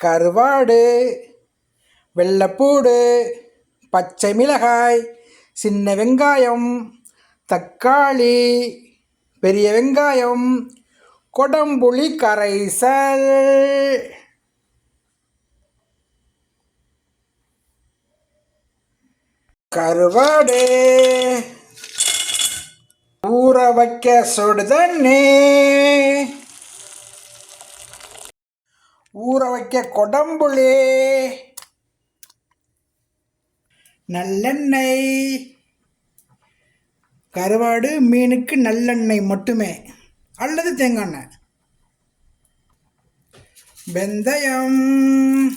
கருவாடு வெள்ளப்பூடு பச்சை மிளகாய் சின்ன வெங்காயம் தக்காளி பெரிய வெங்காயம் கொடம்புளி கரைசல். கருவாடு. ஊற வைக்க சுடுதண்ணி. ஊற வைக்க கொடம்புளி. நல்லெண்ணெய். கருவாடு மீனுக்கு நல்லெண்ணெய் மட்டுமே. அல்லது தேங்காய் எண்ணெய். வெந்தயம்.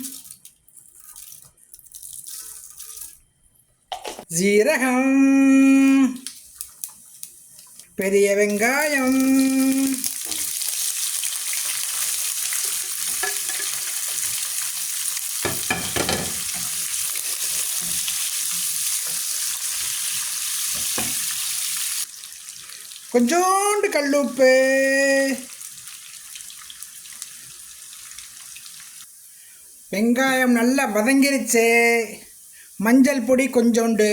ஜீரகம். பெரிய வெங்காயம். கொஞ்சோண்டு கல்லுப்பு. வெங்காயம் நல்லா வதங்கிருச்சு. மஞ்சள் பொடி கொஞ்சோண்டு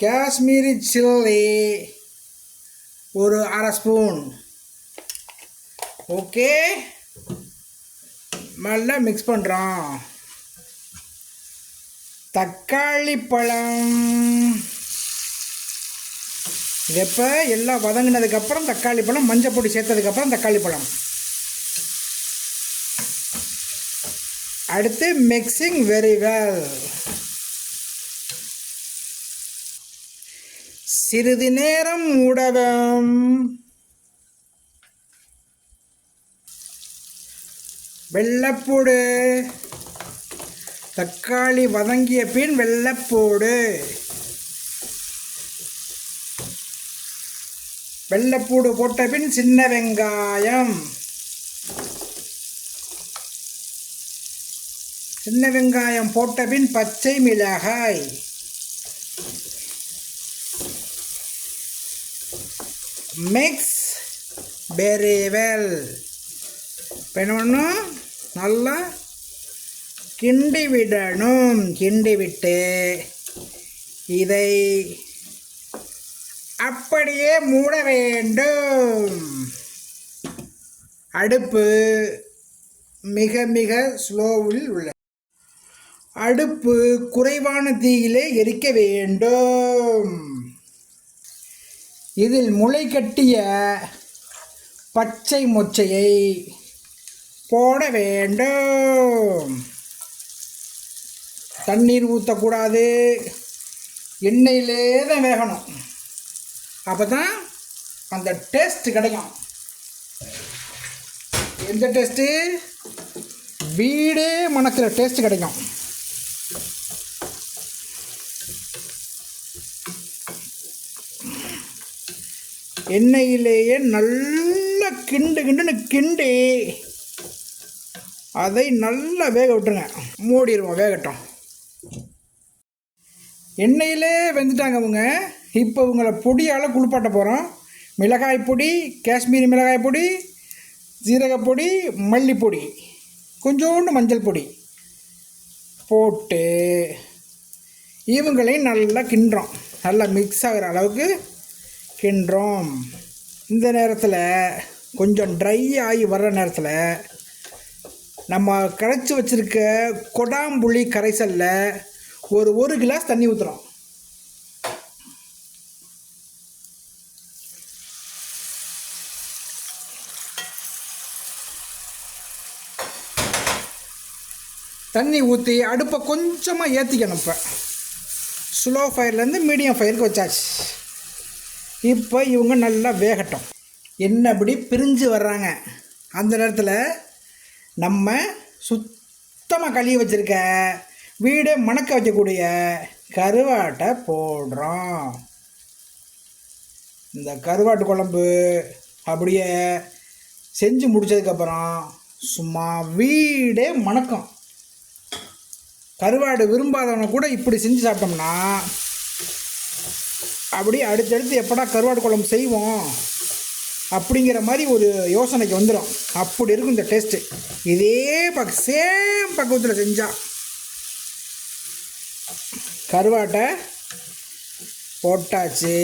காஷ்மீரி சில்லி ஒரு அரை ஸ்பூன். ஓகே? நல்லா மிக்ஸ் பண்ணுறோம் தக்காளி பழம். இது இப்போ எல்லாம் வதங்கினதுக்கப்புறம் தக்காளி பழம் மஞ்சள் பொடி சேர்த்ததுக்கப்புறம் தக்காளி பழம். அடுத்து மிக்சிங் வெரி வெல் சிறிது நேரம் ஊடகம். வெள்ளப்பூடு. தக்காளி வதங்கிய பின் வெள்ளப்பூடு. வெள்ளப்பூடு போட்ட பின் சின்ன வெங்காயம். சின்ன வெங்காயம் போட்டபின் பச்சை மிளகாய். மிக்ஸ் வெரி வெல் பண்ணணும் நல்லா கிண்டி விடணும். கிண்டி விட்டு இதை அப்படியே மூட வேண்டும். அடுப்பு மிக மிக ஸ்லோவில் உள்ள அடுப்பு குறைவான தீயிலே எரிக்க வேண்டும். இதில் முளை கட்டிய பச்சை மொச்சையை போட வேண்டும். தண்ணீர் ஊற்றக்கூடாது எண்ணெயிலே தான் வேகணும். அப்போ தான் அந்த டேஸ்ட் கிடைக்கும். எந்த டேஸ்ட்டு? வீடே மணக்கிற டேஸ்ட் கிடைக்கும். எண்ணெயிலேயே நல்லா கிண்டு கிண்டுன்னு கிண்டி அதை நல்லா வேக விட்டுருங்க. மூடிடுவோம் வேகட்டும். எண்ணெயிலே வெந்துட்டாங்க அவங்க இப்போ இவங்களை பொடியால் குளிப்பாட்ட போகிறோம் மிளகாய் பொடி காஷ்மீரி மிளகாய் பொடி ஜீரகப்பொடி மல்லிப்பொடி கொஞ்சோண்டு மஞ்சள் பொடி போட்டு இவங்களையும் நல்லா கிண்டுறோம். நல்லா மிக்ஸ் ஆகிற அளவுக்கு கின்றோம் இந்த நேரத்தில் கொஞ்சம் ட்ரை ஆகி வர்ற நேரத்தில் நம்ம கரைச்சி வச்சுருக்க கொடாம்புளி கரைசலில் ஒரு ஒரு கிளாஸ் தண்ணி ஊற்றுறோம் தண்ணி ஊற்றி அடுப்பை கொஞ்சமாக ஏற்றிக்கணும் இப்போ. ஸ்லோ ஃபயர்லேருந்து மீடியம் ஃபயருக்கு வச்சாச்சு. இப்போ இவங்க நல்லா வேகட்டும். என்னபடி பிரிஞ்சு வர்றாங்க. அந்த நேரத்தில் நம்ம சுத்தமாக கழுவி வச்சுருக்க வீடே மணக்க வைக்கக்கூடிய கருவாட்டை போடுறோம். இந்த கருவாட்டு குழம்பு அப்படியே செஞ்சு முடித்ததுக்கப்புறம் சும்மா வீடே மணக்கம். கருவாடு விரும்பாதவனை கூட இப்படி செஞ்சு சாப்பிட்டோம்னா அப்படியே அடுத்தடுத்து எப்படா கருவாடு குழம்பு செய்வோம் அப்படிங்கிற மாதிரி ஒரு யோசனைக்கு வந்துடும் அப்படி இருக்கும் இந்த டேஸ்ட்டு இதே பக் சேம் பக்குவத்தில் செஞ்சால் கருவாட்டை போட்டாச்சு.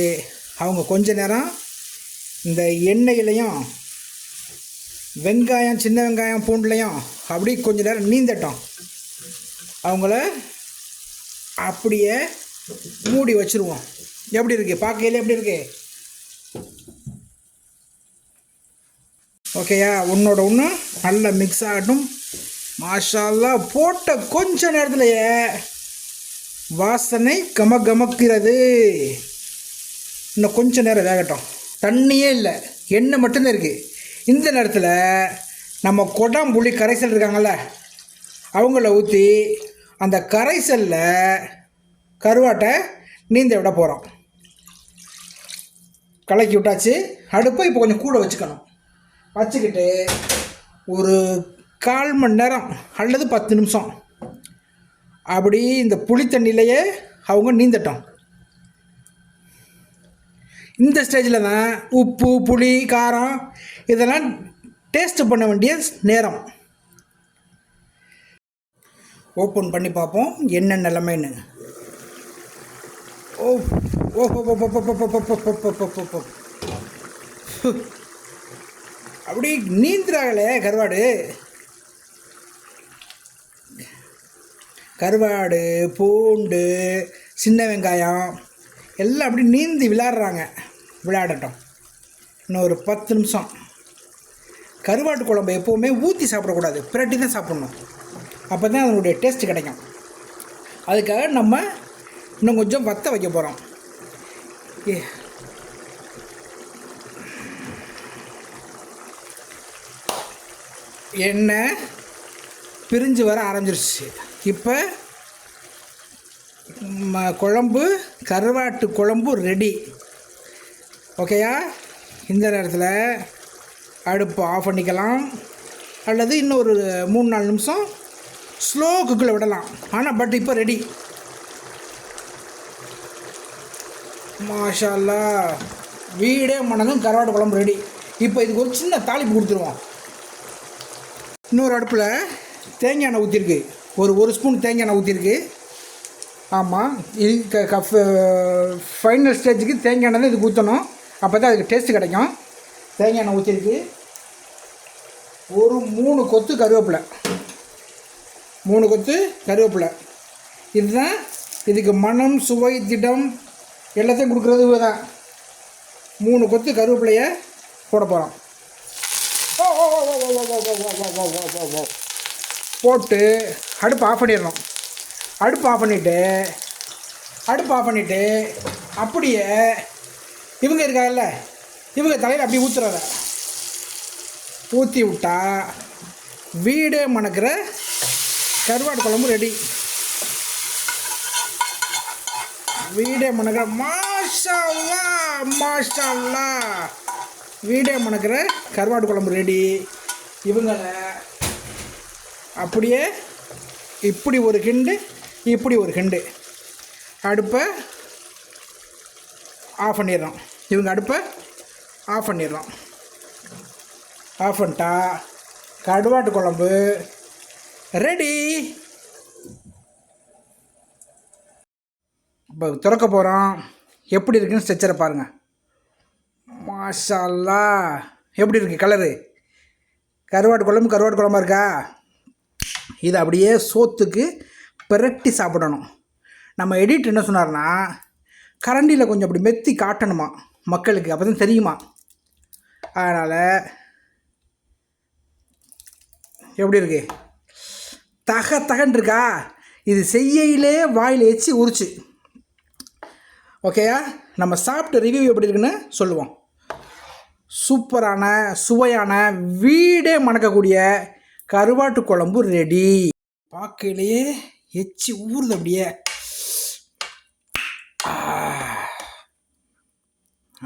அவங்க கொஞ்ச நேரம் இந்த எண்ணெயிலையும் வெங்காயம் சின்ன வெங்காயம் பூண்டுலையும் அப்படி கொஞ்ச நேரம் நீந்தட்டும். அவங்கள அப்படியே மூடி வச்சுருவோம். எப்படி இருக்கு? பார்க்கையில எப்படி இருக்கு? ஓகேயா உன்னோட ஒன்று நல்லா மிக்ஸ் ஆகட்டும். மாஷால்லா போட்ட கொஞ்ச நேரத்துலையே வாசனை கம கமக்கிறது இன்னும் கொஞ்ச நேரம் வேகட்டும். தண்ணியே இல்லை. எண்ணெய் மட்டும்தான் இருக்குது இந்த நேரத்தில் நம்ம கொடாம்புளி கரைசல் இருக்காங்கள்ல அவங்கள ஊற்றி அந்த கரைசலில் கருவாட்டை நீந்த விட போகிறோம் கலக்கி விட்டாச்சு. அடுப்பை இப்போ கொஞ்சம் கூட வச்சுக்கணும். வச்சுக்கிட்டு ஒரு கால் மணி நேரம் அல்லது பத்து நிமிஷம் அப்படி இந்த புளி தண்ணியிலையே அவங்க நீந்தட்டும். இந்த ஸ்டேஜில் தான் உப்பு புளி காரம் இதெல்லாம் டேஸ்ட் பண்ண வேண்டிய நேரம். ஓப்பன் பண்ணி பார்ப்போம். என்ன நிலைமைன்னு. Of. Of of of of of அப்படி நீந்துறாங்களே கருவாடு கருவாடு பூண்டு சின்ன வெங்காயம் எல்லாம் அப்படி நீந்தி விளையாடுறாங்க விளையாடட்டும் இன்னும் ஒரு பத்து நிமிஷம் கருவாட்டு குழம்பு எப்போவுமே ஊற்றி சாப்பிடக்கூடாது பிரட்டி தான் சாப்பிட்ணும் அப்போ தான் அதனுடைய டேஸ்ட் கிடைக்கும் அதுக்காக நம்ம இன்னும் கொஞ்சம் வத்த வைக்க போகிறோம் ஏ. எண்ணெய் பிரிஞ்சு வர ஆரம்பிச்சிருச்சு. இப்போ குழம்பு கருவாட்டு குழம்பு ரெடி ஓகேயா இந்த நேரத்தில் அடுப்பு ஆஃப் பண்ணிக்கலாம். அல்லது இன்னும் ஒரு மூணு நாலு நிமிஷம் ஸ்லோ குக்கில் விடலாம். ஆனால் பட் இப்போ ரெடி மாஷா வீடே மணங்கும் கருவாட்டு குழம்பு ரெடி இப்போ இதுக்கு ஒரு சின்ன தாளிப்பு கொடுத்துருவோம். இன்னொரு அடுப்பில் தேங்காய் எண்ணெய் ஊற்றிருக்கு ஒரு ஒரு ஸ்பூன் தேங்காய் எண்ணெய் ஊற்றிருக்கு ஆமாம் இது க க ஃபைனல் ஸ்டேஜுக்கு தேங்காய் எண்ணெய் தான் இதுக்கு ஊற்றணும் அப்போ தான் அதுக்கு டேஸ்ட்டு கிடைக்கும். தேங்காய் எண்ணெய் ஊற்றிருக்கு ஒரு மூணு கொத்து கருவேப்பிலை. மூணு கொத்து கருவேப்பிலை. இதுதான் இதுக்கு மனம் சுவை திடம் எல்லாத்தையும் கொடுக்குறது தான் மூணு கொத்து கருவேப்பிலையை போட போகிறோம் போட்டு அடுப்பு ஆஃப் பண்ணிடணும் அடுப்பு ஆஃப் பண்ணிவிட்டு அடுப்பு ஆஃப் பண்ணிவிட்டு அப்படியே இவங்க இருக்காங்கல்ல இவங்க தலையில் அப்படி ஊற்றுறாங்க ஊற்றி விட்டால் வீடே மணக்கிற கருவாடு குழம்பு ரெடி வீடியோ மணக்கிற மாஷல்லா மாஷல்லா. வீடியோ மணக்கிற கருவாடு குழம்பு ரெடி இவங்களை அப்படியே இப்படி ஒரு கிண்டு இப்படி ஒரு கிண்டு. அடுப்பை ஆஃப் பண்ணிடுறோம். இவங்க அடுப்பை ஆஃப் பண்ணிடுறோம். ஆஃப் பண்ணிட்டா கருவாட்டு குழம்பு ரெடி இப்போ திறக்க போகிறோம் எப்படி இருக்குன்னு ஸ்ட்ரெச்சரை பாருங்கள் மாஷல்லா. எப்படி இருக்குது கலரு? கருவாட்டு குழம்பு கருவாட்டு குழம்பா இருக்கா? இது அப்படியே சோத்துக்கு பிரட்டி சாப்பிடணும். நம்ம எடிட் என்ன சொன்னார்னா கரண்டியில் கொஞ்சம் அப்படி மெத்தி காட்டணுமா மக்களுக்கு? அப்போ தான் தெரியுமா? அதனால் எப்படி இருக்கு? தக தகன் இருக்கா? இது செய்யையிலே வாயில் எச்சி உரிச்சு. ஓகேயா நம்ம சாப்பிட்ட ரிவ்யூ எப்படி இருக்குன்னு சொல்லுவோம். சூப்பரான சுவையான வீடே மணக்கக்கூடிய கருவாட்டு குழம்பு ரெடி பார்க்கையிலேயே எச்சி ஊறுது அப்படியே.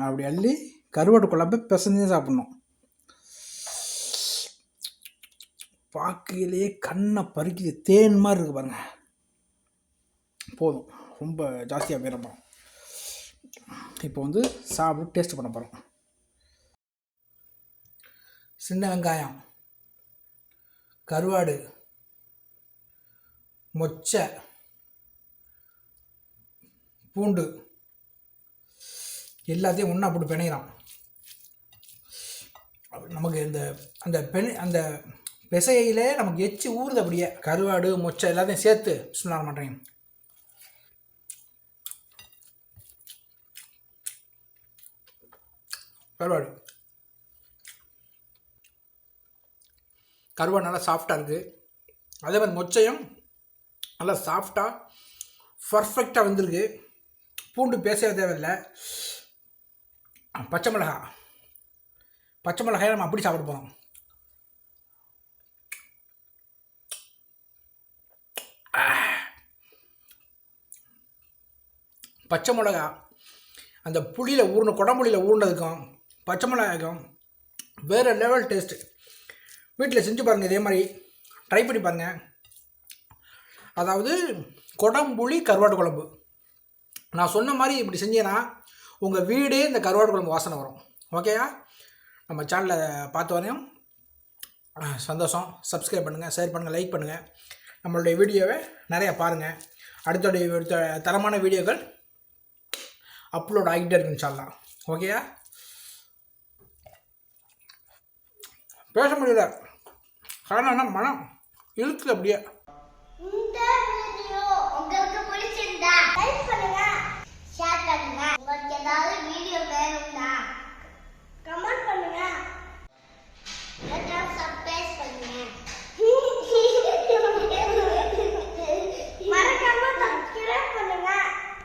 அப்படி அள்ளி கருவாட்டு குழம்பை பிசைஞ்சு சாப்பிட்ணும். பார்க்கையிலேயே கண்ணை பறிக்குது தேன் மாதிரி இருக்கு பாருங்க. போதும். ரொம்ப ஜாஸ்தியாக போயிடப்போம் இப்போ வந்து சாப்பிட்டு டேஸ்ட் பண்ண போகிறோம் சின்ன வெங்காயம் கருவாடு மொச்சை பூண்டு எல்லாத்தையும் ஒன்றா போட்டு பிணைகிறான் நமக்கு இந்த அந்த பெண் அந்த பிசையிலே நமக்கு எச்சி ஊறுது அப்படியே கருவாடு மொச்சை எல்லாத்தையும் சேர்த்து சுண்ணார மாட்டேங்க கருவாடு. கருவாடு நல்லா சாஃப்டாக இருக்குது அதே மாதிரி மொச்சையும் நல்லா சாஃப்டாக பர்ஃபெக்டாக வந்திருக்கு. பூண்டு பேசவே தேவையில்லை. பச்சை மிளகா. பச்சை மிளகாயை நம்ம அப்படி சாப்பிட போகிறோம் பச்சை மிளகா அந்த புளியில் ஊறின குடம்புளியில் ஊறினதுக்கும் பச்சை மிளகாய்க்கும் வேறு லெவல் டேஸ்ட்டு வீட்டில் செஞ்சு பாருங்கள் இதே மாதிரி. ட்ரை பண்ணி பாருங்கள் அதாவது குடம்புளி கருவாட்டு குழம்பு. நான் சொன்ன மாதிரி இப்படி செஞ்சேன்னா உங்கள் வீடே இந்த கருவாட்டு குழம்பு வாசனை வரும். ஓகேயா நம்ம சேனலை பார்த்து வரையும் சந்தோஷம். சப்ஸ்கிரைப் பண்ணுங்கள் ஷேர் பண்ணுங்கள் லைக் பண்ணுங்கள் நம்மளுடைய வீடியோவை நிறையா பாருங்கள் அடுத்தோடைய தரமான வீடியோக்கள் அப்லோட் ஆகிட்டே இருக்குன்னு சொல்லலாம் ஓகேயா பேச முடியல. காரணம் என்ன? மனம் இழுக்குது அப்படியே. இந்த வீடியோ உங்களுக்கு பிடிச்சிருந்தா லைக் பண்ணுங்க ஷேர் பண்ணுங்க. உங்களுக்கு ஏதாவது வீடியோ வேணும்